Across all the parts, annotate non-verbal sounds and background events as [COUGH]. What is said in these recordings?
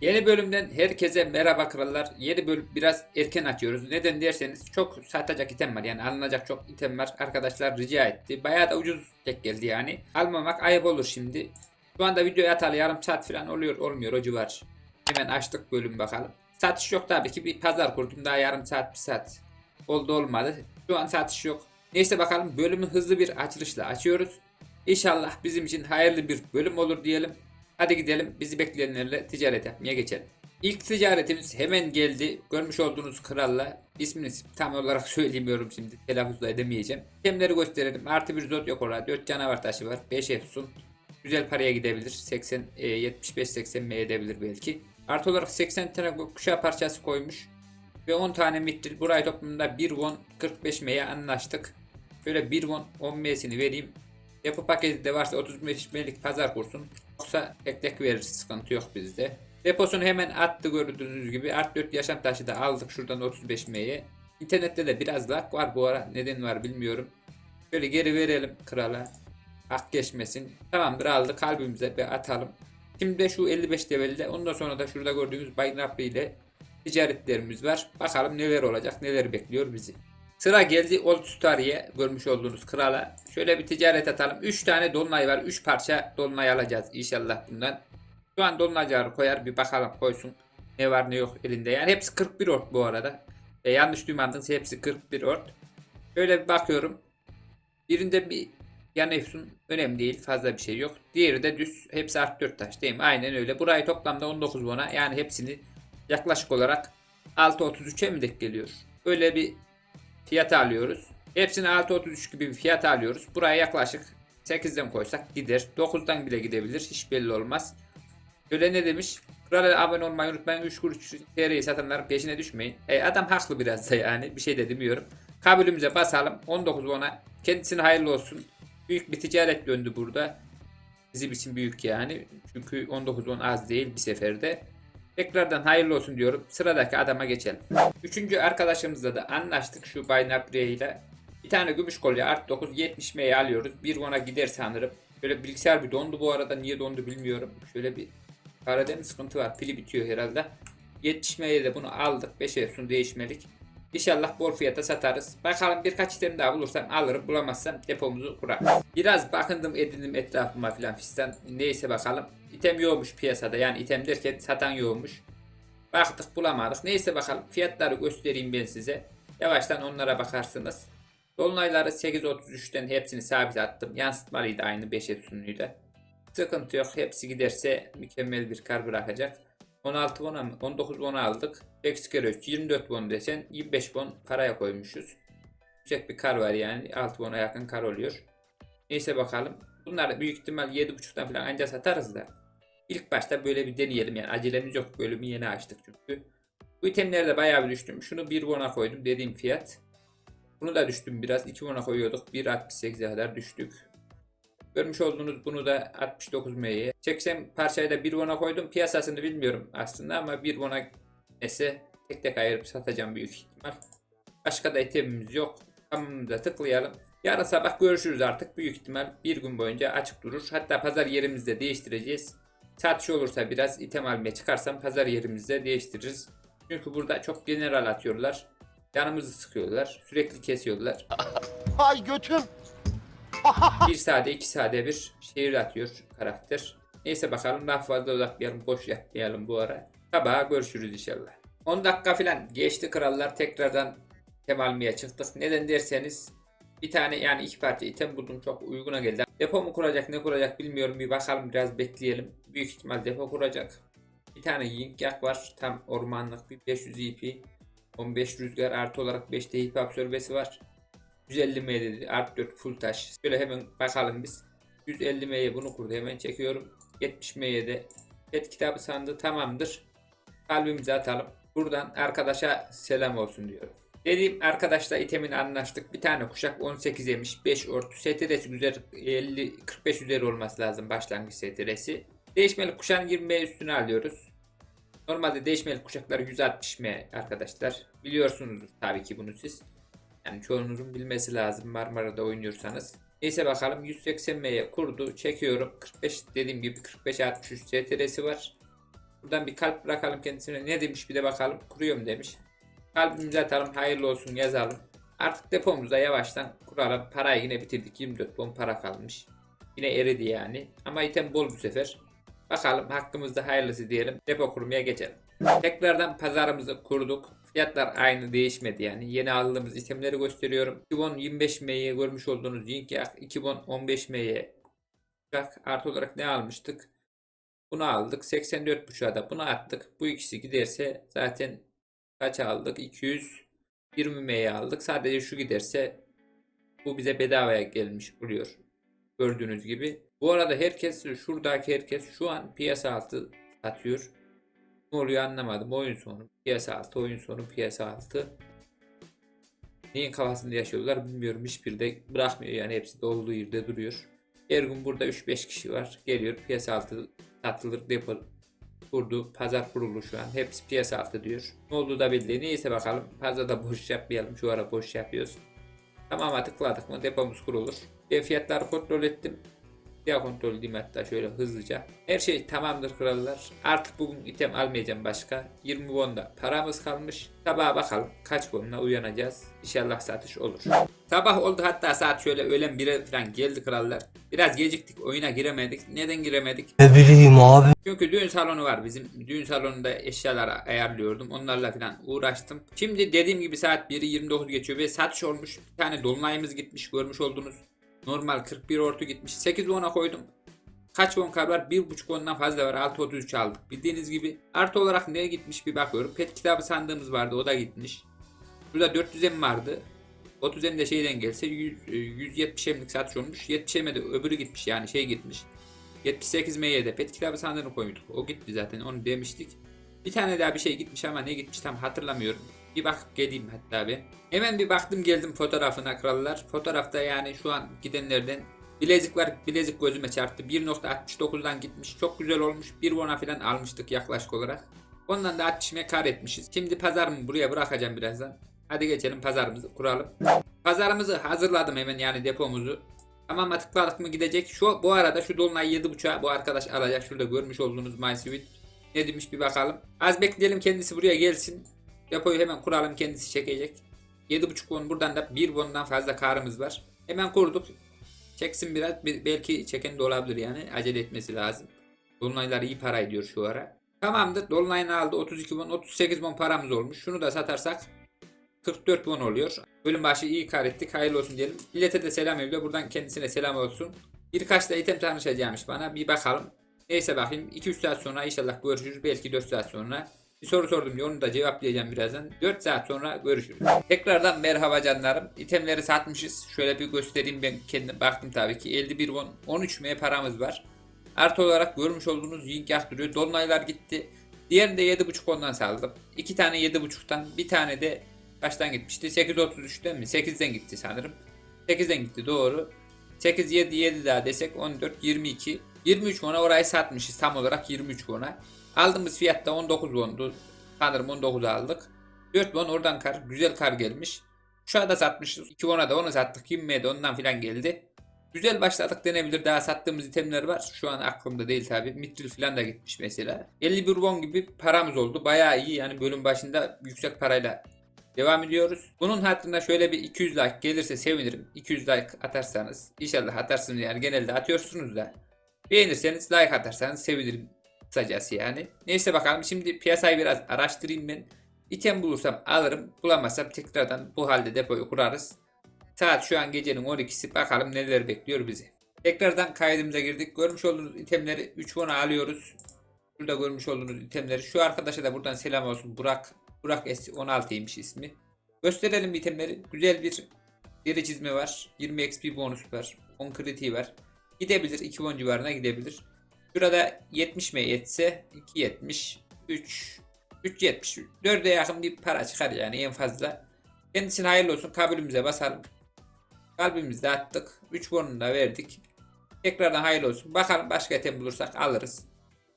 Yeni bölümden herkese merhaba krallar. Yeni bölüm biraz erken açıyoruz. Neden derseniz çok satacak item var. Yani alınacak çok item var. Arkadaşlar rica etti. Bayağı da ucuz tek geldi yani. Almamak ayıp olur şimdi. Şu anda videoya atalı yarım saat falan oluyor olmuyor o civar. Hemen açtık bölüm bakalım. Satış yok tabii ki bir pazar kurdum daha yarım saat bir saat. Oldu olmadı. Şu an satış yok. Neyse bakalım bölümü hızlı bir açılışla açıyoruz. İnşallah bizim için hayırlı bir bölüm olur diyelim. Hadi gidelim bizi bekleyenlerle ticaret yapmaya geçelim. İlk ticaretimiz hemen geldi. Görmüş olduğunuz kralla ismini tam olarak [LAUGHS] söyleyemiyorum şimdi. Telaffuz da edemeyeceğim. Temleri gösterelim. Artı bir zod yok orada. 4 canavar taşı var. 5 efsun. Güzel paraya gidebilir. 80, e, 75-80 M edebilir belki. Artı olarak 80 tane kuşağı parçası koymuş. Ve 10 tane mitril. Burayı toplamda 1 won 45 M'ye anlaştık. Şöyle 1 won 10 M'sini vereyim. Yapı paketi de varsa 35 M'lik pazar kursun. Yoksa tek veririz sıkıntı yok bizde. Deposunu hemen attı gördüğünüz gibi. Art 4 yaşam taşı da aldık şuradan 35 M'ye. İnternette de biraz lag var bu ara. Neden var bilmiyorum. Şöyle geri verelim krala. Hak geçmesin. Tamamdır aldı kalbimize bir atalım. Şimdi de şu 55 levelde ondan sonra da şurada gördüğünüz Bay Napri ile ticaretlerimiz var. Bakalım neler olacak neler bekliyor bizi. Sıra geldi Old Story'e görmüş olduğunuz krala. Şöyle bir ticaret atalım. 3 tane dolunay var. 3 parça dolunay alacağız inşallah bundan. Şu an dolunayları koyar bir bakalım koysun. Ne var ne yok elinde. Yani hepsi 41 ort bu arada. E, yanlış duymadınız hepsi 41 ort. Şöyle bir bakıyorum. Birinde bir yan efsun önemli değil fazla bir şey yok. Diğeri de düz hepsi art 4 taş değil mi? Aynen öyle. Burayı toplamda 19 bona yani hepsini yaklaşık olarak 6.33'e mi denk geliyor? Öyle bir fiyat alıyoruz. Hepsini 6.33 gibi bir fiyat alıyoruz. Buraya yaklaşık 8'den koysak gider. 9'dan bile gidebilir. Hiç belli olmaz. Şöyle ne demiş? Krala abone olmayı unutmayın. 3 kuruş TL'yi satanların peşine düşmeyin. E, adam haklı biraz da yani. Bir şey de demiyorum. Kabulümüze basalım. 19 ona. Kendisine hayırlı olsun. Büyük bir ticaret döndü burada. Bizim için büyük yani. Çünkü 19 on az değil bir seferde. Tekrardan hayırlı olsun diyorum. Sıradaki adama geçelim. Üçüncü arkadaşımızla da anlaştık şu Bay Nabriye ile. Bir tane gümüş kolye art 9 70 M'ye alıyoruz. Bir ona gider sanırım. Böyle bilgisayar bir dondu bu arada. Niye dondu bilmiyorum. Şöyle bir arada bir sıkıntı var. Pili bitiyor herhalde. 70 M'ye de bunu aldık. 5 efsun değişmelik. İnşallah bol fiyata satarız. Bakalım birkaç item daha bulursam alırım. Bulamazsam depomuzu kurarız. Biraz bakındım edindim etrafıma filan fistan. Neyse bakalım. İtem yoğmuş piyasada. Yani item derken satan yoğmuş. Baktık bulamadık. Neyse bakalım. Fiyatları göstereyim ben size. Yavaştan onlara bakarsınız. Dolunayları 8.33'ten hepsini sabit attım. Yansıtmalıydı aynı 5 efsunluydu. Sıkıntı yok. Hepsi giderse mükemmel bir kar bırakacak. 16 won'a mı? 19 won'a aldık. X kere 3 24 won desen 25 won paraya koymuşuz. Yüksek bir kar var yani. 6 won'a yakın kar oluyor. Neyse bakalım. Bunları büyük ihtimal 7.5'tan falan anca satarız da. İlk başta böyle bir deneyelim yani acelemiz yok. Bölümü yeni açtık çünkü. Bu itemlerde bayağı bir düştüm. Şunu 1 won'a koydum dediğim fiyat. Bunu da düştüm biraz. 2 won'a koyuyorduk. 1.68'e kadar düştük. Görmüş olduğunuz bunu da 69 M'ye. Çeksem parçayı da 1 won'a koydum. Piyasasını bilmiyorum aslında ama 1 won'a ese tek tek ayırıp satacağım büyük ihtimal. Başka da itemimiz yok. Tamam da tıklayalım. Yarın sabah görüşürüz artık. Büyük ihtimal bir gün boyunca açık durur. Hatta pazar yerimizde değiştireceğiz. Satış olursa biraz item almaya çıkarsam pazar yerimizde değiştiririz. Çünkü burada çok general atıyorlar. Canımızı sıkıyorlar. Sürekli kesiyorlar. [LAUGHS] Ay götüm. [LAUGHS] bir sade iki sade bir şehir atıyor karakter. Neyse bakalım daha fazla uzatmayalım. Boş yapmayalım bu ara. Sabaha görüşürüz inşallah. 10 dakika falan geçti krallar. Tekrardan item almaya çıktık. Neden derseniz bir tane yani iki parça item buldum. Çok uyguna geldi. Depo mu kuracak ne kuracak bilmiyorum. Bir bakalım biraz bekleyelim. Büyük ihtimal depo kuracak. Bir tane yink yak var. Tam ormanlık bir 500 EP. 15 rüzgar artı olarak 5 de hip absorbesi var. 150 M dedi. Art 4 full taş. Şöyle hemen bakalım biz. 150 M'ye bunu kurdu. Hemen çekiyorum. 70 M'ye de pet kitabı sandığı tamamdır. Kalbimize atalım. Buradan arkadaşa selam olsun diyorum. Dediğim arkadaşla itemini anlaştık. Bir tane kuşak 18 yemiş. 5 ortu. STR'si güzel 50 45 üzeri olması lazım başlangıç STR'si. Değişmeli kuşağın 20 üstüne alıyoruz. Normalde değişmeli kuşaklar 160 M arkadaşlar. Biliyorsunuzdur tabii ki bunu siz. Yani çoğunuzun bilmesi lazım Marmara'da oynuyorsanız. Neyse bakalım 180M'ye kurdu. Çekiyorum. 45 dediğim gibi 45 63 STR'si var. Buradan bir kalp bırakalım kendisine. Ne demiş bir de bakalım. Kuruyorum demiş. Kalbimize atalım. Hayırlı olsun yazalım. Artık depomuzda yavaştan kuralım. Parayı yine bitirdik. 24 bon para kalmış. Yine eridi yani. Ama item bol bu sefer. Bakalım hakkımızda hayırlısı diyelim. Depo kurmaya geçelim. Tekrardan pazarımızı kurduk. Fiyatlar aynı değişmedi yani. Yeni aldığımız itemleri gösteriyorum. 2010 25 M'ye görmüş olduğunuz Yink Yak 2010 15 M'ye artı olarak ne almıştık? Bunu aldık. 84.5'a da bunu attık. Bu ikisi giderse zaten kaç aldık? 220 M'ye aldık. Sadece şu giderse bu bize bedavaya gelmiş oluyor. Gördüğünüz gibi. Bu arada herkes şuradaki herkes şu an piyasa altı satıyor. Ne oluyor anlamadım. Oyun sonu piyasa altı, oyun sonu piyasa altı. Neyin kafasında yaşıyorlar bilmiyorum. Hiçbiri de bırakmıyor yani hepsi de olduğu yerde duruyor. Her gün burada 3-5 kişi var. Geliyor piyasa altı satılır depo kurdu. Pazar kurulu şu an. Hepsi piyasa altı diyor. Ne olduğu da belli. Neyse bakalım. Fazla da boş yapmayalım. Şu ara boş yapıyoruz. Tamam tıkladık mı depomuz kurulur. Ben fiyatları kontrol ettim. Ya kontrol edeyim hatta şöyle hızlıca. Her şey tamamdır krallar. Artık bugün item almayacağım başka. 20 bonda paramız kalmış. Sabaha bakalım kaç bonla uyanacağız. İnşallah satış olur. Sabah oldu hatta saat şöyle öğlen 1'e falan geldi krallar. Biraz geciktik oyuna giremedik. Neden giremedik? Ne bileyim abi. Çünkü düğün salonu var bizim. Düğün salonunda eşyaları ayarlıyordum. Onlarla falan uğraştım. Şimdi dediğim gibi saat 1'i 29 geçiyor ve satış olmuş. Bir tane dolunayımız gitmiş görmüş oldunuz. Normal 41 ortu gitmiş. 8 won'a koydum. Kaç won kar var? 1.5 won'dan fazla var. 6.33 aldık. Bildiğiniz gibi. Artı olarak neye gitmiş bir bakıyorum. Pet kitabı sandığımız vardı. O da gitmiş. Burada 400 em vardı. 30 em de şeyden gelse 100, e, 170 emlik satış olmuş. 70 em'e de öbürü gitmiş yani şey gitmiş. 78 MY'de pet kitabı sandığını koyduk. O gitti zaten onu demiştik. Bir tane daha bir şey gitmiş ama ne gitmiş tam hatırlamıyorum. Bir bakıp geleyim hatta bir. Hemen bir baktım geldim fotoğrafına krallar. Fotoğrafta yani şu an gidenlerden bilezik var. Bilezik gözüme çarptı. 1.69'dan gitmiş. Çok güzel olmuş. 1 won'a falan almıştık yaklaşık olarak. Ondan da 60'me kar etmişiz. Şimdi pazarımı buraya bırakacağım birazdan. Hadi geçelim pazarımızı kuralım. Pazarımızı hazırladım hemen yani depomuzu. Tamam tıkladık mı gidecek. Şu bu arada şu dolunay 7.5'a bu arkadaş alacak. Şurada görmüş olduğunuz My Sweet. Ne demiş bir bakalım. Az bekleyelim kendisi buraya gelsin. Depoyu hemen kuralım kendisi çekecek. 7.5 won buradan da 1 won'dan fazla karımız var. Hemen kurduk. Çeksin biraz bir- belki çeken de olabilir yani acele etmesi lazım. Dolunaylar iyi para ediyor şu ara. Tamamdır Dolunay'ını aldı 32 won 38 won paramız olmuş. Şunu da satarsak 44 won oluyor. Bölüm başı iyi kar ettik. Hayırlı olsun diyelim. Millete de selam ediyor. Buradan kendisine selam olsun. Birkaç da item tanışacakmış bana. Bir bakalım. Neyse bakayım. 2-3 saat sonra inşallah görüşürüz. Belki 4 saat sonra. Bir soru sordum diye onu da cevaplayacağım birazdan. 4 saat sonra görüşürüz. Tekrardan merhaba canlarım. İtemleri satmışız. Şöyle bir göstereyim ben kendim baktım tabii ki. 51 won 13 M paramız var. Artı olarak görmüş olduğunuz Yink yak duruyor. Dolunaylar gitti. Diğerini de 7.5 ondan saldım. 2 tane 7.5'tan bir tane de kaçtan gitmişti? 8.33'ten mi? 8'den gitti sanırım. 8'den gitti doğru. 8 7 7 daha desek 14 22 23 won'a orayı satmışız tam olarak 23 won'a. Aldığımız fiyat da 19 won'du. Sanırım 19 aldık. 4 won oradan kar. Güzel kar gelmiş. Şu anda satmışız. 2 won'a da onu sattık. 20'ye de ondan filan geldi. Güzel başladık denebilir. Daha sattığımız itemler var. Şu an aklımda değil tabi. Mitril falan da gitmiş mesela. 51 won gibi paramız oldu. Bayağı iyi yani bölüm başında yüksek parayla Devam ediyoruz. Bunun hattında şöyle bir 200 like gelirse sevinirim. 200 like atarsanız. inşallah atarsınız yani genelde atıyorsunuz da. Beğenirseniz like atarsanız sevinirim. Kısacası yani. Neyse bakalım şimdi piyasayı biraz araştırayım ben. İtem bulursam alırım. Bulamazsam tekrardan bu halde depoyu kurarız. Saat şu an gecenin 12'si. Bakalım neler bekliyor bizi. Tekrardan kaydımıza girdik. Görmüş olduğunuz itemleri 3 won'a alıyoruz. Burada görmüş olduğunuz itemleri. Şu arkadaşa da buradan selam olsun. Burak Burak S16'ymış ismi. Gösterelim itemleri. Güzel bir deri çizme var. 20 XP bonus var. 10 kritiği var. Gidebilir. 2 won civarına gidebilir. Şurada 70 mi yetse 2.70 3 3.70 4'e yakın bir para çıkar yani en fazla. Kendisine hayırlı olsun. Kabulümüze basalım. Kalbimizde attık. 3 won'unu da verdik. Tekrardan hayırlı olsun. Bakalım başka item bulursak alırız.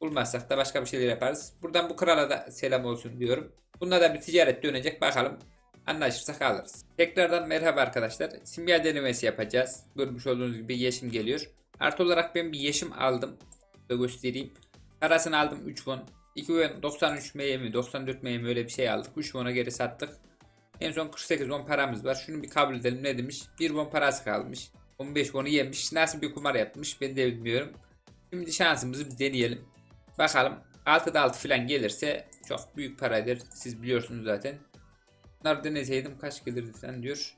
Bulmazsak da başka bir şeyler yaparız. Buradan bu krala da selam olsun diyorum. Bunda da bir ticaret dönecek. Bakalım anlaşırsak alırız. Tekrardan merhaba arkadaşlar. Simya denemesi yapacağız. Görmüş olduğunuz gibi yeşim geliyor. Artı olarak ben bir yeşim aldım. Şöyle göstereyim. Parasını aldım 3 won. 2 won 93 MY mi 94 MY mi öyle bir şey aldık. 3 won'a geri sattık. En son 48 won paramız var. Şunu bir kabul edelim ne demiş? 1 won parası kalmış. 15 won'u yemiş. Nasıl bir kumar yapmış ben de bilmiyorum. Şimdi şansımızı bir deneyelim. Bakalım 6'da 6 falan gelirse çok büyük paradır. Siz biliyorsunuz zaten. Bunları deneseydim kaç gelirdi falan diyor.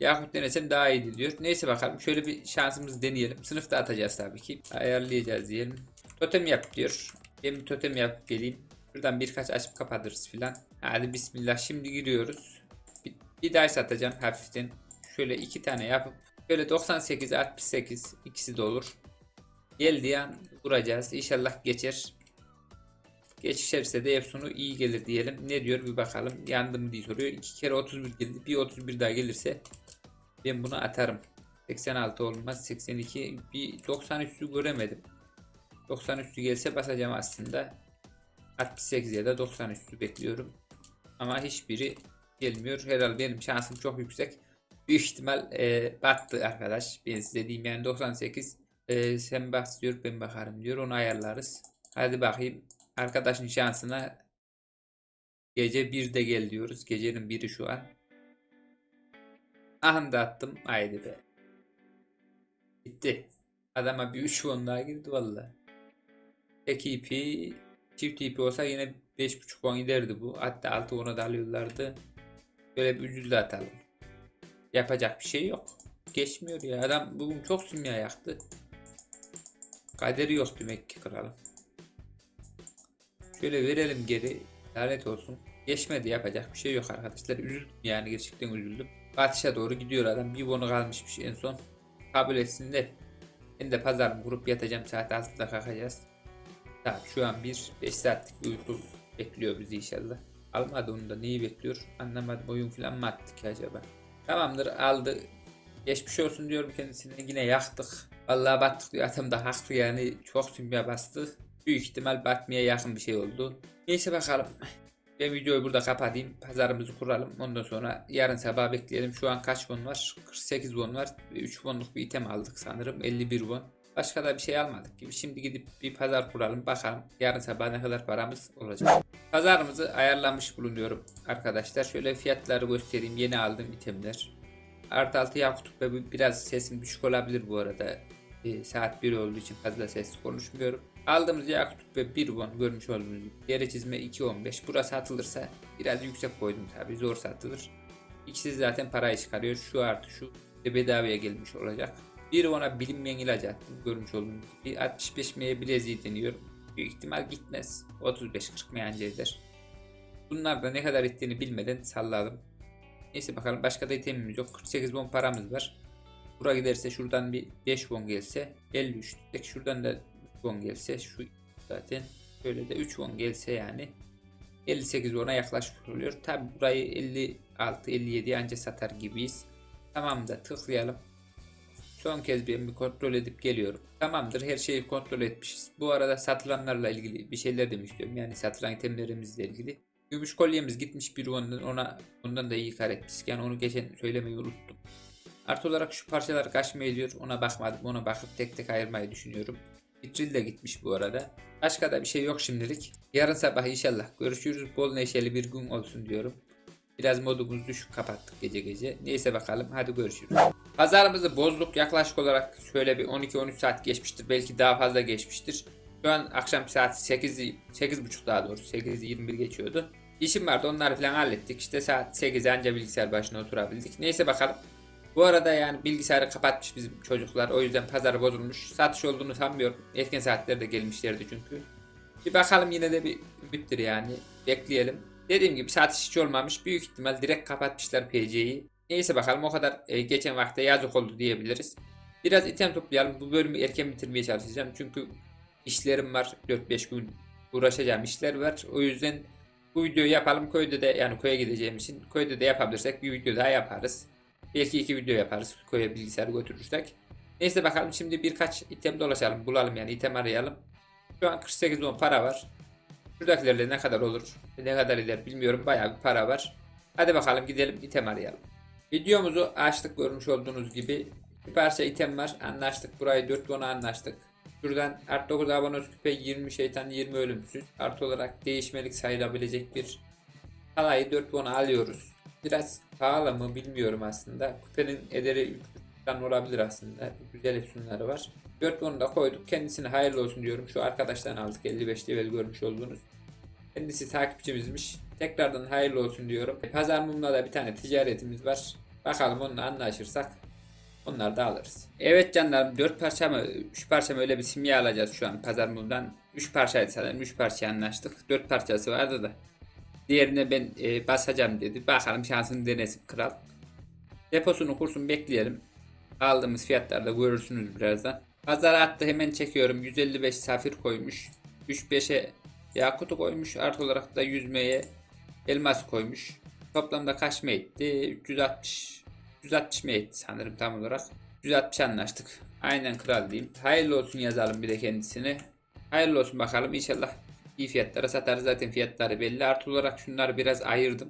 Yahut denesem daha iyiydi diyor. Neyse bakalım şöyle bir şansımızı deneyelim. Sınıfta atacağız tabii ki. Ayarlayacağız diyelim. Totem yap diyor. Ben bir totem yapıp geleyim. Şuradan birkaç açıp kapatırız filan. Hadi bismillah şimdi giriyoruz. Bir, bir daha satacağım hafiften. Şöyle iki tane yapıp şöyle 98 68 ikisi de olur. Geldiği an vuracağız. İnşallah geçer. Geçerse de Efsun'u iyi gelir diyelim. Ne diyor bir bakalım. Yandım diye soruyor. 2 kere 31 geldi. Bir 31 daha gelirse ben bunu atarım. 86 olmaz. 82 bir 90 üstü göremedim. 90 üstü gelse basacağım aslında. 68 ya da 90 üstü bekliyorum. Ama hiçbiri gelmiyor. Herhalde benim şansım çok yüksek. Büyük ihtimal e, battı arkadaş. Ben size diyeyim yani 98 e, sen bas diyor ben bakarım diyor. Onu ayarlarız. Hadi bakayım. Arkadaşın şansına gece 1'de gel diyoruz. Gecenin biri şu an. Aha da attım. Haydi be. Bitti. Adama bir 3 won daha girdi valla. Tek ipi çift ipi olsa yine 5.5 won giderdi bu. Hatta 6 won'a da alıyorlardı. Böyle bir da atalım. Yapacak bir şey yok. Geçmiyor ya. Adam bugün çok simya yaktı. Kaderi yok demek ki kralım. Şöyle verelim geri. Lanet olsun. Geçmedi yapacak bir şey yok arkadaşlar. Üzüldüm yani gerçekten üzüldüm. Atışa doğru gidiyor adam. Bir bonu kalmışmış en son. Kabul etsin de. Ben de pazar kurup yatacağım. Saat 6'da kalkacağız. Saat şu an 1. 5 saatlik bir uyku bekliyor bizi inşallah. Almadı onu da neyi bekliyor anlamadım. Oyun falan mı attık ki acaba? Tamamdır aldı. Geçmiş olsun diyorum kendisine. Yine yaktık. Vallahi battık diyor. Adam da haklı yani. Çok simya bastı. Büyük ihtimal batmaya yakın bir şey oldu. Neyse bakalım. Ben videoyu burada kapatayım. Pazarımızı kuralım. Ondan sonra yarın sabah bekleyelim. Şu an kaç won var? 48 won var. 3 wonluk bir item aldık sanırım. 51 won. Başka da bir şey almadık gibi. Şimdi gidip bir pazar kuralım. Bakalım yarın sabah ne kadar paramız olacak. Pazarımızı ayarlamış bulunuyorum arkadaşlar. Şöyle fiyatları göstereyim. Yeni aldığım itemler. Artı altı Yakut ve biraz sesim düşük olabilir bu arada. Ee, saat 1 olduğu için fazla ses konuşmuyorum. Aldığımız Yakut ve 1 won görmüş olduğunuz gibi. Çizme 2.15. Burası satılırsa biraz yüksek koydum tabi zor satılır. İkisi zaten parayı çıkarıyor. Şu artı şu de bedavaya gelmiş olacak. Bir ona bilinmeyen ilacı attım görmüş olduğunuz gibi. 65 M'ye bileziği deniyorum. Büyük ihtimal gitmez. 35-40 meyancı eder. Bunlar da ne kadar ettiğini bilmeden salladım. Neyse bakalım başka da itemimiz yok. 48 won paramız var. Buraya giderse şuradan bir 5 won gelse 53 tek şuradan da 3 won gelse şu zaten şöyle de 3 won gelse yani 58 won'a yaklaşmış oluyor. Tabi burayı 56 57 anca satar gibiyiz. Tamam da tıklayalım. Son kez ben bir kontrol edip geliyorum. Tamamdır her şeyi kontrol etmişiz. Bu arada satılanlarla ilgili bir şeyler demek istiyorum. Yani satılan itemlerimizle ilgili. Gümüş kolyemiz gitmiş bir ondan ona ondan da iyi kar etmiştik. Yani onu geçen söylemeyi unuttum. Artı olarak şu parçalar kaç mı ediyor ona bakmadım. Ona bakıp tek tek ayırmayı düşünüyorum. Vitril de gitmiş bu arada. Başka da bir şey yok şimdilik. Yarın sabah inşallah görüşürüz. Bol neşeli bir gün olsun diyorum. Biraz modumuz düşük kapattık gece gece. Neyse bakalım hadi görüşürüz. Pazarımızı bozduk yaklaşık olarak şöyle bir 12-13 saat geçmiştir. Belki daha fazla geçmiştir. Şu an akşam saat 8 8.30 daha doğrusu 8.21 geçiyordu. İşim vardı onları falan hallettik. İşte saat 8 anca bilgisayar başına oturabildik. Neyse bakalım. Bu arada yani bilgisayarı kapatmış bizim çocuklar. O yüzden pazarı bozulmuş. Satış olduğunu sanmıyorum. Erken saatlerde gelmişlerdi çünkü. Bir bakalım yine de bir ümittir yani. Bekleyelim. Dediğim gibi satış hiç olmamış. Büyük ihtimal direkt kapatmışlar PC'yi. Neyse bakalım o kadar e, geçen vakte yazık oldu diyebiliriz. Biraz item toplayalım. Bu bölümü erken bitirmeye çalışacağım. Çünkü işlerim var. 4-5 gün uğraşacağım işler var. O yüzden bu videoyu yapalım. Köyde de yani köye gideceğim için köyde de yapabilirsek bir video daha yaparız. Belki iki video yaparız. Köye bilgisayarı götürürsek. Neyse bakalım şimdi birkaç item dolaşalım. Bulalım yani item arayalım. Şu an 48 won para var. Şuradakilerle ne kadar olur? Ne kadar eder bilmiyorum. Bayağı bir para var. Hadi bakalım gidelim item arayalım. Videomuzu açtık görmüş olduğunuz gibi. Bir parça item var. Anlaştık. Burayı 4 won'a anlaştık. Şuradan artı 9 abonos küpe 20 şeytan 20 ölümsüz. Artı olarak değişmelik sayılabilecek bir halayı 4 won alıyoruz. Biraz pahalı mı bilmiyorum aslında. Küpenin ederi 3 olabilir aslında. Güzel efsunları var. 4 won'u da koyduk. Kendisine hayırlı olsun diyorum. Şu arkadaştan aldık 55 level görmüş olduğunuz. Kendisi takipçimizmiş. Tekrardan hayırlı olsun diyorum. Pazar mumla da bir tane ticaretimiz var. Bakalım onunla anlaşırsak onları da alırız. Evet canlarım 4 parça mı 3 parça mı öyle bir simya alacağız şu an pazar mumdan. 3 parçaydı sanırım 3 parçaya anlaştık. 4 parçası vardı da. Diğerine ben e, basacağım dedi. Bakalım şansını denesin kral. Deposunu kursun bekleyelim. Aldığımız fiyatlarda görürsünüz birazdan. Pazara attı hemen çekiyorum. 155 safir koymuş. 35'e yakutu koymuş. Artı olarak da yüzmeye elmas koymuş. Toplamda kaç mı etti? 360 360 mı etti sanırım tam olarak. 160 anlaştık. Aynen kral diyeyim. Hayırlı olsun yazalım bir de kendisine. Hayırlı olsun bakalım inşallah iyi fiyatlara satarız. Zaten fiyatları belli. Artı olarak şunları biraz ayırdım.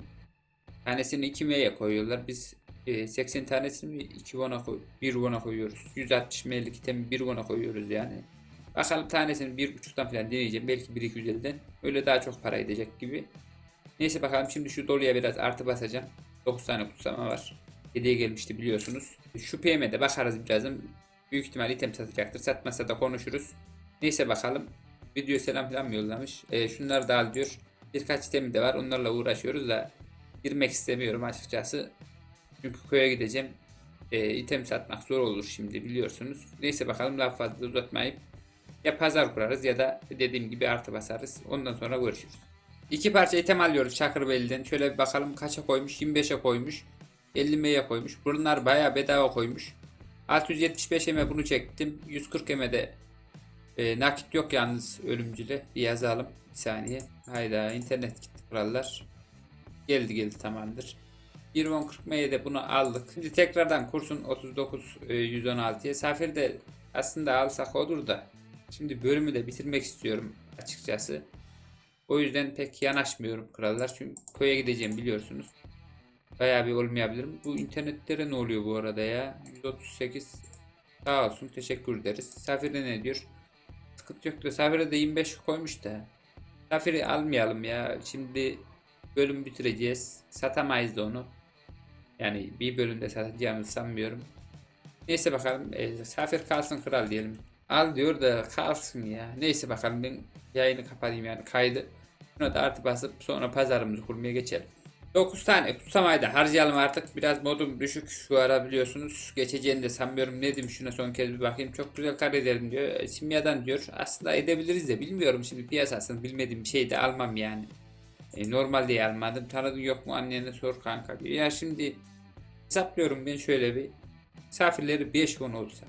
Tanesini 2 M'ye koyuyorlar. Biz e, 80 tanesini 2 won'a koy 1 won'a koyuyoruz. 160 M'lik itemi 1 won'a koyuyoruz yani. Bakalım tanesini 1.5'tan falan deneyeceğim. Belki 1.250'den. Öyle daha çok para edecek gibi. Neyse bakalım şimdi şu doluya biraz artı basacağım. 9 tane kutsama var. Hediye gelmişti biliyorsunuz. Şu PM'e de bakarız birazdan. Büyük ihtimal item satacaktır. Satmazsa da konuşuruz. Neyse bakalım. Video selam falan mı yollamış? E, şunları da al diyor. Birkaç itemi de var. Onlarla uğraşıyoruz da girmek istemiyorum açıkçası. Çünkü köye gideceğim. E, item satmak zor olur şimdi biliyorsunuz. Neyse bakalım daha fazla uzatmayıp ya pazar kurarız ya da dediğim gibi artı basarız. Ondan sonra görüşürüz. İki parça item alıyoruz Çakırbeli'den. Şöyle bir bakalım kaça koymuş. 25'e koymuş. 50 M'ye koymuş. Bunlar bayağı bedava koymuş. 675 M'e bunu çektim. 140 M'de e, nakit yok yalnız ölümcüle. Bir yazalım. Bir saniye. Hayda internet gitti kurallar. Geldi geldi tamamdır. 140 M'ye de bunu aldık. Şimdi tekrardan kursun 39 e, 116'ya. Safir de aslında alsak olur da. Şimdi bölümü de bitirmek istiyorum açıkçası. O yüzden pek yanaşmıyorum krallar. Çünkü köye gideceğim biliyorsunuz. Bayağı bir olmayabilirim. Bu internetlere ne oluyor bu arada ya? 138 sağ olsun teşekkür ederiz. Safir'e ne diyor? Sıkıntı yok Safir'e de 25 koymuş da. Safir'i almayalım ya. Şimdi bölüm bitireceğiz. Satamayız da onu. Yani bir bölümde satacağımızı sanmıyorum. Neyse bakalım. E, Safir kalsın kral diyelim. Al diyor da kalsın ya. Neyse bakalım ben yayını kapatayım yani kaydı. Buna da artı basıp sonra pazarımızı kurmaya geçelim. 9 tane kutsamayı da harcayalım artık. Biraz modum düşük şu ara biliyorsunuz. Geçeceğini de sanmıyorum. Ne diyeyim şuna son kez bir bakayım. Çok güzel kar ederim diyor. E, Simyadan diyor. Aslında edebiliriz de bilmiyorum şimdi piyasasını bilmediğim bir şey de almam yani. E, normal diye almadım. Tanıdın yok mu annene sor kanka diyor. Ya şimdi hesaplıyorum ben şöyle bir. Misafirleri 5 won olsa.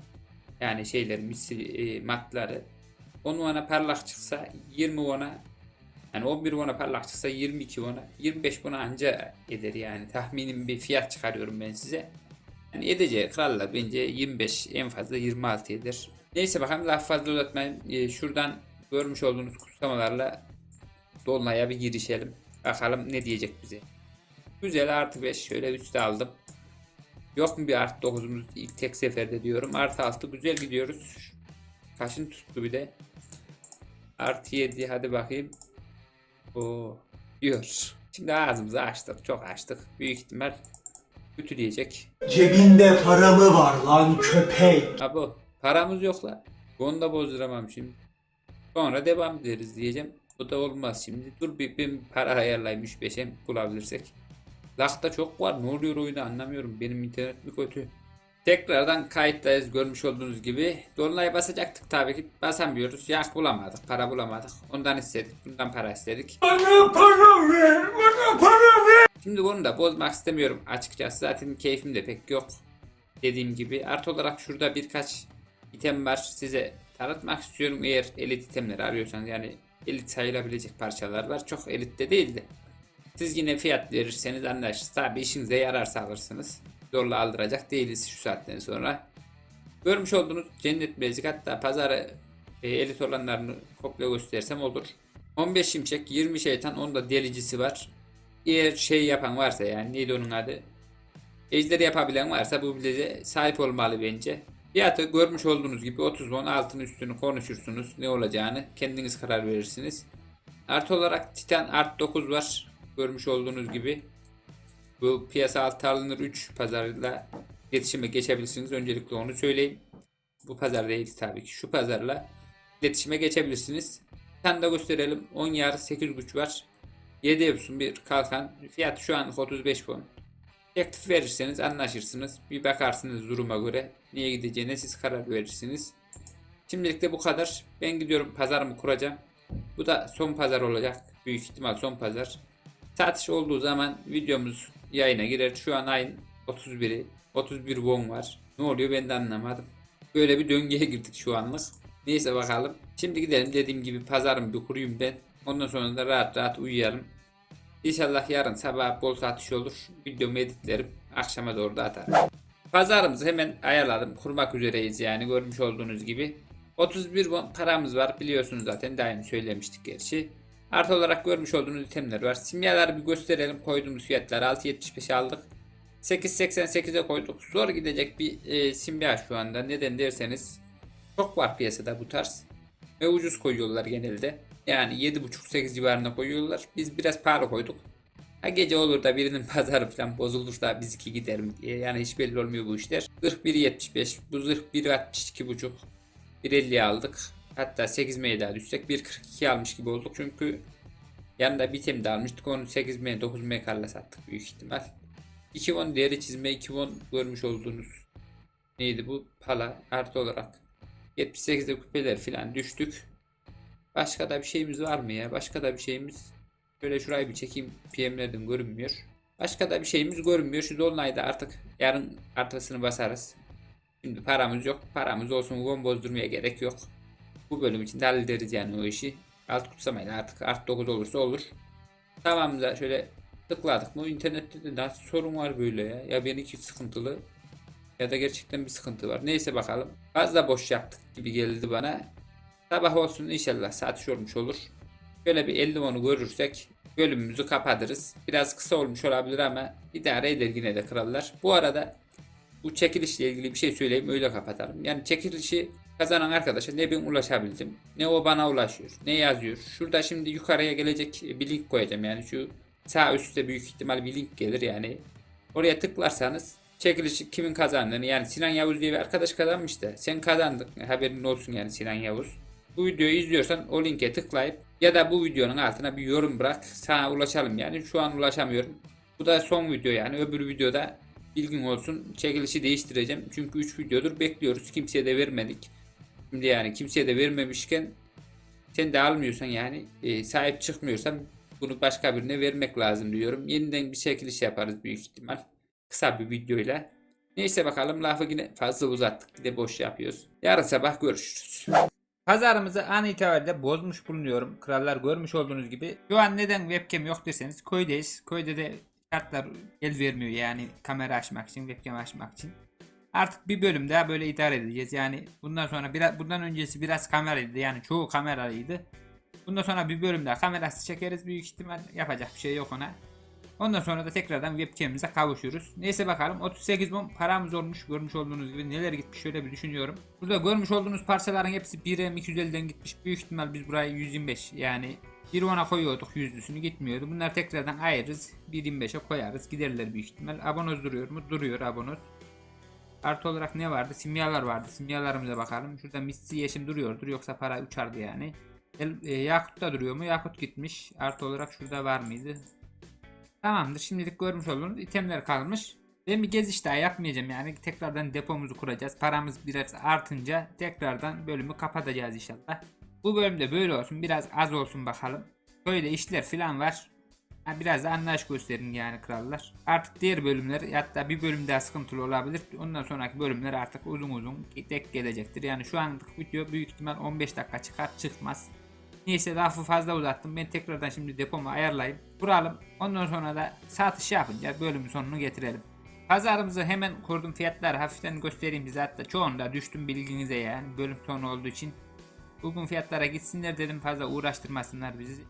Yani şeyler misi e, matları. 10 won'a parlak çıksa 20 won'a yani 11 won'a parlak çıksa 22 won'a 25 won'a anca eder yani. Tahminim bir fiyat çıkarıyorum ben size. Yani edeceği krallar bence 25 en fazla 26 eder. Neyse bakalım laf fazla uzatmayın. E, şuradan görmüş olduğunuz kutlamalarla Dolunay'a bir girişelim. Bakalım ne diyecek bize. Güzel artı 5 şöyle üstte aldım. Yok mu bir artı 9'umuz ilk tek seferde diyorum. Artı 6 güzel gidiyoruz. Kaşın tuttu bir de. Artı 7 hadi bakayım. O diyor. Şimdi ağzımızı açtık. Çok açtık. Büyük ihtimal ütüleyecek. Cebinde para mı var lan köpek? Abo paramız yok la. Bunu da bozduramam şimdi. Sonra devam ederiz diyeceğim. Bu da olmaz şimdi. Dur bir, bir para ayarlayayım 3-5'e bulabilirsek. Lakta çok var. Ne oluyor oyunda anlamıyorum. Benim internet mi kötü? Tekrardan kayıttayız görmüş olduğunuz gibi. Dolunay'a basacaktık tabii ki. Basamıyoruz. Yak bulamadık. Para bulamadık. Ondan istedik. Bundan para istedik. Bana para ver, bana para ver. Şimdi bunu da bozmak istemiyorum açıkçası. Zaten keyfim de pek yok. Dediğim gibi. Artı olarak şurada birkaç item var. Size tanıtmak istiyorum. Eğer elit itemleri arıyorsanız yani elit sayılabilecek parçalar var. Çok elit de değildi. Siz yine fiyat verirseniz anlaşırız. Tabi işinize yararsa alırsınız. Zorla aldıracak değiliz şu saatten sonra. Görmüş olduğunuz cennet bilezik hatta pazarı e, elit olanlarını komple göstersem olur. 15 şimşek, 20 şeytan, onda delicisi var. Eğer şey yapan varsa yani neydi onun adı? Ejderi yapabilen varsa bu bileze sahip olmalı bence. Fiyatı görmüş olduğunuz gibi 30 won altın üstünü konuşursunuz. Ne olacağını kendiniz karar verirsiniz. Artı olarak Titan Art 9 var. Görmüş olduğunuz gibi. Bu piyasa altı alınır 3 pazarla iletişime geçebilirsiniz. Öncelikle onu söyleyeyim. Bu pazar değil tabii ki. Şu pazarla iletişime geçebilirsiniz. Tane de gösterelim. 10 yar 8.5 var. 7 yapsın bir kalkan. Fiyat şu an 35 won. Teklif verirseniz anlaşırsınız. Bir bakarsınız duruma göre. Niye gideceğine siz karar verirsiniz. Şimdilik de bu kadar. Ben gidiyorum pazarımı kuracağım. Bu da son pazar olacak. Büyük ihtimal son pazar. Satış olduğu zaman videomuz yayına girer. Şu an ayın 31'i. 31 won var. Ne oluyor ben de anlamadım. Böyle bir döngüye girdik şu anlık. Neyse bakalım. Şimdi gidelim dediğim gibi pazarımı bir kurayım ben. Ondan sonra da rahat rahat uyuyalım. İnşallah yarın sabah bol satış olur. Videomu editlerim. Akşama doğru da atarım. Pazarımızı hemen ayarladım. Kurmak üzereyiz yani görmüş olduğunuz gibi. 31 won paramız var biliyorsunuz zaten yeni söylemiştik gerçi. Artı olarak görmüş olduğunuz itemler var. Simyaları bir gösterelim koyduğumuz fiyatlar 6.75 aldık. 8.88'e koyduk. Zor gidecek bir e, simya şu anda. Neden derseniz çok var piyasada bu tarz. Ve ucuz koyuyorlar genelde. Yani 7.5-8 civarında koyuyorlar. Biz biraz pahalı koyduk. Ha gece olur da birinin [LAUGHS] pazarı falan bozulursa biz iki giderim diye. Yani hiç belli olmuyor bu işler. Zırh 1.75. Bu zırh 1.62.5. 1.50 aldık. Hatta 8 M'ye daha düşsek 1.42 almış gibi olduk. Çünkü yanında bir tem de almıştık. Onu 8 M 9 M karla sattık büyük ihtimal. 2 won değeri çizme 2 won görmüş olduğunuz neydi bu pala artı olarak 78'de kupeler falan düştük. Başka da bir şeyimiz var mı ya? Başka da bir şeyimiz. Şöyle şurayı bir çekeyim. PM'lerden görünmüyor. Başka da bir şeyimiz görünmüyor. Şu dolunayda artık yarın artısını basarız. Şimdi paramız yok. Paramız olsun. Gon bozdurmaya gerek yok. Bu bölüm için de hallederiz yani o işi. Alt kutsamayın artık. Art 9 olursa olur. Tamam da şöyle tıkladık mı? İnternette de nasıl sorun var böyle ya? Ya benimki sıkıntılı. Ya da gerçekten bir sıkıntı var. Neyse bakalım. Fazla boş yaptık gibi geldi bana. Sabah olsun inşallah satış olmuş olur. Şöyle bir 50 onu görürsek bölümümüzü kapatırız. Biraz kısa olmuş olabilir ama idare eder yine de krallar. Bu arada bu çekilişle ilgili bir şey söyleyeyim öyle kapatalım. Yani çekilişi kazanan arkadaşa ne ben ulaşabildim ne o bana ulaşıyor ne yazıyor. Şurada şimdi yukarıya gelecek bir link koyacağım yani şu sağ üstte büyük ihtimal bir link gelir yani. Oraya tıklarsanız çekilişi kimin kazandığını yani Sinan Yavuz diye bir arkadaş kazanmış da sen kazandın haberin olsun yani Sinan Yavuz. Bu videoyu izliyorsan o linke tıklayıp ya da bu videonun altına bir yorum bırak sana ulaşalım yani şu an ulaşamıyorum. Bu da son video yani öbür videoda bilgin olsun çekilişi değiştireceğim çünkü 3 videodur bekliyoruz kimseye de vermedik. Şimdi yani kimseye de vermemişken sen de almıyorsan yani e, sahip çıkmıyorsan bunu başka birine vermek lazım diyorum. Yeniden bir çekiliş yaparız büyük ihtimal. Kısa bir videoyla. Neyse bakalım lafı yine fazla uzattık. Bir de boş yapıyoruz. Yarın sabah görüşürüz. Pazarımızı an itibariyle bozmuş bulunuyorum. Krallar görmüş olduğunuz gibi. Şu an neden webcam yok deseniz köydeyiz. Köyde de şartlar el vermiyor yani kamera açmak için, webcam açmak için. Artık bir bölüm daha böyle idare edeceğiz. Yani bundan sonra biraz bundan öncesi biraz kameraydı. Yani çoğu kameralıydı. Bundan sonra bir bölüm daha kamerası çekeriz büyük ihtimal. Yapacak bir şey yok ona. Ondan sonra da tekrardan webcam'imize kavuşuruz. Neyse bakalım 38 bon paramız olmuş. Görmüş olduğunuz gibi neler gitmiş şöyle bir düşünüyorum. Burada görmüş olduğunuz parçaların hepsi 1M 250'den gitmiş. Büyük ihtimal biz buraya 125 yani bir ona koyuyorduk yüzlüsünü gitmiyordu. Bunlar tekrardan ayırırız. 1.25'e koyarız. Giderler büyük ihtimal. Abonoz duruyor mu? Duruyor abonoz. Artı olarak ne vardı? Simyalar vardı. Simyalarımıza bakalım. Şurada misli yeşim duruyordur. Yoksa para uçardı yani. El, e, Yakut da duruyor mu? Yakut gitmiş. Artı olarak şurada var mıydı? Tamamdır. Şimdilik görmüş olduğunuz itemler kalmış. Ben bir geziş daha yapmayacağım yani. Tekrardan depomuzu kuracağız. Paramız biraz artınca tekrardan bölümü kapatacağız inşallah. Bu bölümde böyle olsun. Biraz az olsun bakalım. Böyle işler falan var. Ha, biraz da anlayış gösterin yani krallar. Artık diğer bölümler hatta bir bölüm daha sıkıntılı olabilir. Ondan sonraki bölümler artık uzun uzun tek gelecektir. Yani şu anlık video büyük ihtimal 15 dakika çıkar çıkmaz. Neyse lafı fazla uzattım. Ben tekrardan şimdi depomu ayarlayıp kuralım. Ondan sonra da satış yapınca bölümün sonunu getirelim. Pazarımızı hemen kurdum. Fiyatları hafiften göstereyim size. Hatta çoğunda düştüm bilginize yani. Bölüm sonu olduğu için. Uygun fiyatlara gitsinler dedim. Fazla uğraştırmasınlar bizi.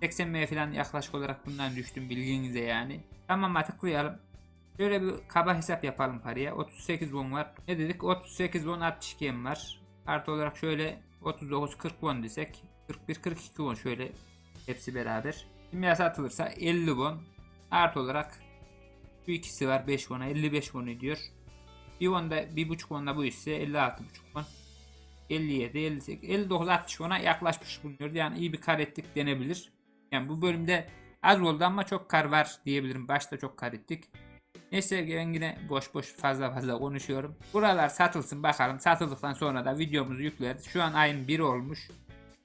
80 M falan yaklaşık olarak bundan düştüm bilginize yani. Tamam tıklayalım. Şöyle bir kaba hesap yapalım paraya. 38 won var. Ne dedik? 38 won 62 yen var. Artı olarak şöyle 39 40 won desek 41 42 won şöyle hepsi beraber. Kimya satılırsa 50 won. Artı olarak şu ikisi var 5 won'a 55 won ediyor. Bir won da 1.5 won da bu ise 56.5 won. 57, 58, 59, 60 won'a yaklaşmış bulunuyoruz. Yani iyi bir kar ettik denebilir. Yani bu bölümde az oldu ama çok kar var diyebilirim. Başta çok kar ettik. Neyse ben yine boş boş fazla fazla konuşuyorum. Buralar satılsın bakalım. Satıldıktan sonra da videomuzu yükleriz. Şu an ayın 1 olmuş.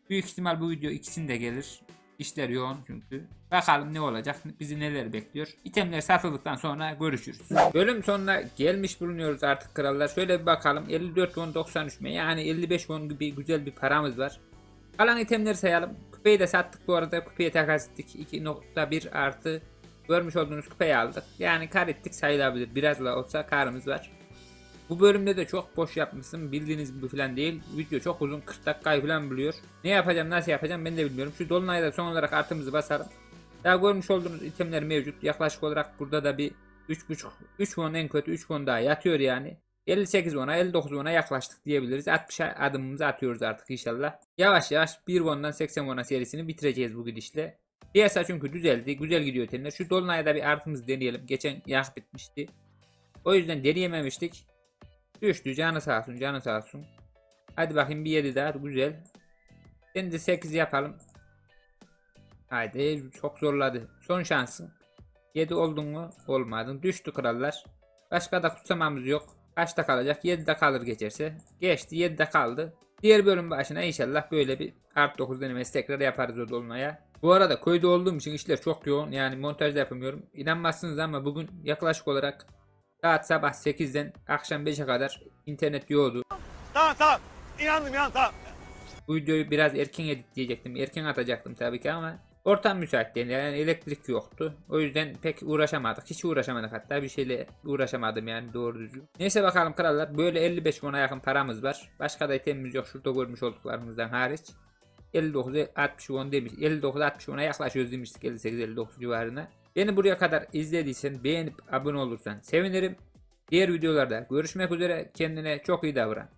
Büyük ihtimal bu video ikisinde gelir. İşler yoğun çünkü. Bakalım ne olacak, bizi neler bekliyor. İtemler satıldıktan sonra görüşürüz. Bölüm sonuna gelmiş bulunuyoruz artık krallar. Şöyle bir bakalım. 54 won 93 mi? Yani 55 won gibi güzel bir paramız var. Kalan itemleri sayalım. Küpeyi de sattık bu arada. Küpeye takas ettik. 2.1 artı görmüş olduğunuz küpeyi aldık. Yani kar ettik sayılabilir. Biraz da olsa karımız var. Bu bölümde de çok boş yapmışsın. Bildiğiniz gibi falan değil. Video çok uzun 40 dakikayı falan buluyor. Ne yapacağım nasıl yapacağım ben de bilmiyorum. Şu dolunayda son olarak artımızı basarım. Daha görmüş olduğunuz itemler mevcut. Yaklaşık olarak burada da bir 3.5 3 won en kötü 3 won daha yatıyor yani. 58 won'a 59 won'a yaklaştık diyebiliriz. 60 adımımızı atıyoruz artık inşallah. Yavaş yavaş 1 won'dan 80 won'a serisini bitireceğiz bu gidişle. Piyasa çünkü düzeldi. Güzel gidiyor itemler. Şu dolunayda bir artımızı deneyelim. Geçen yak bitmişti. O yüzden deneyememiştik. Düştü canı sağ olsun canı sağ olsun. Hadi bakayım bir 7 daha güzel. Şimdi 8 yapalım. Haydi çok zorladı. Son şansın. 7 oldun mu? Olmadın. Düştü krallar. Başka da kutsamamız yok. Kaçta kalacak? 7'de kalır geçerse. Geçti 7'de kaldı. Diğer bölüm başına inşallah böyle bir art 9 denemesi tekrar yaparız o dolunaya. Bu arada köyde olduğum için işler çok yoğun. Yani montaj da yapamıyorum. İnanmazsınız ama bugün yaklaşık olarak saat sabah 8'den akşam 5'e kadar internet yoğdu. Tamam tamam. İnandım inandım tamam. Bu videoyu biraz erken editleyecektim. Erken atacaktım tabii ki ama ortam müsait değil. Yani elektrik yoktu. O yüzden pek uğraşamadık. Hiç uğraşamadık hatta. Bir şeyle uğraşamadım yani doğru düzgün. Neyse bakalım krallar. Böyle 55 won'a yakın paramız var. Başka da itemimiz yok. Şurada görmüş olduklarımızdan hariç. 59 60 won demiş. 59 60 won'a yaklaşıyoruz demiştik 58 59 civarına. Beni buraya kadar izlediysen beğenip abone olursan sevinirim. Diğer videolarda görüşmek üzere. Kendine çok iyi davran.